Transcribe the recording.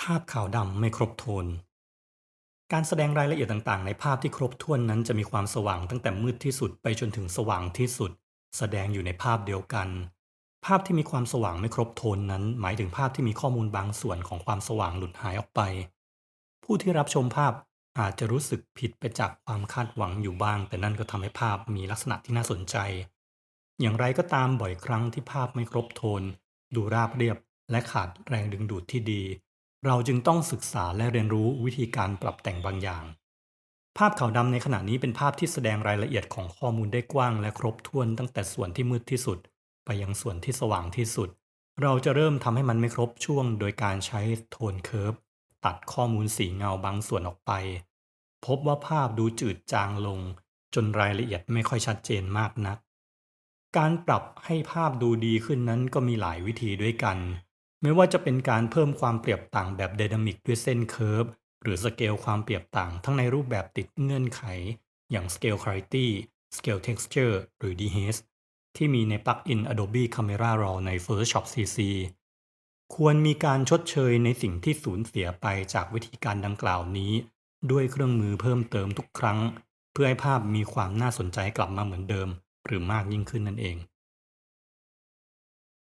ภาพขาวดำไม่ครบโทน การแสดงรายละเอียดต่างๆ ในภาพที่ครบถ้วนนั้นจะมีความสว่างตั้งแต่มืดที่สุดไปจนถึงสว่างที่สุด แสดงอยู่ในภาพเดียวกัน ภาพที่มีความสว่างไม่ครบโทนนั้น หมายถึงภาพที่มีข้อมูลบางส่วนของความสว่างหลุดหายออกไป ผู้ที่รับชมภาพอาจจะรู้สึกผิดไปจากความคาดหวังอยู่บ้าง แต่นั่นก็ทำให้ภาพมีลักษณะที่น่าสนใจ อย่างไรก็ตามบ่อยครั้งที่ภาพไม่ครบโทน ดูราบเรียบและขาดแรงดึงดูดที่ดี เราจึงต้องศึกษาและเรียนรู้วิธีการปรับแต่งบางอย่าง ภาพขาวดำในขณะนี้เป็นภาพที่แสดงรายละเอียดของข้อมูลได้กว้างและครบถ้วนตั้งแต่ส่วนที่มืดที่สุด ไปยังส่วนที่สว่างที่สุด เราจะเริ่มทำให้มันไม่ครบช่วง โดยการใช้โทนเคิร์ฟตัดข้อมูลสีเงาบางส่วนออกไป พบว่าภาพดูจืดจางลง จนรายละเอียดไม่ค่อยชัดเจนมากนัก การปรับให้ภาพดูดีขึ้นนั้นก็มีหลายวิธีด้วยกัน ไม่ว่าจะเป็นการเพิ่มความเปรียบต่างแบบไดนามิกด้วยเส้นเคิร์ฟหรือสเกลความเปรียบต่างทั้งในรูปแบบติดเงื่อนไข อย่าง Scale Clarity Scale Texture หรือ d h e ที่มีในปลั๊กอิน Adobe Camera Raw ใน Photoshop CC ควรมีการชดเชยในสิ่งที่สูญเสียไปจากวิธีการดังกล่าวนี้ ด้วยเครื่องมือเพิ่มเติมทุกครั้ง เพื่อให้ภาพมีความน่าสนใจกลับมาเหมือนเดิม หรือมากยิ่งขึ้นนั่นเอง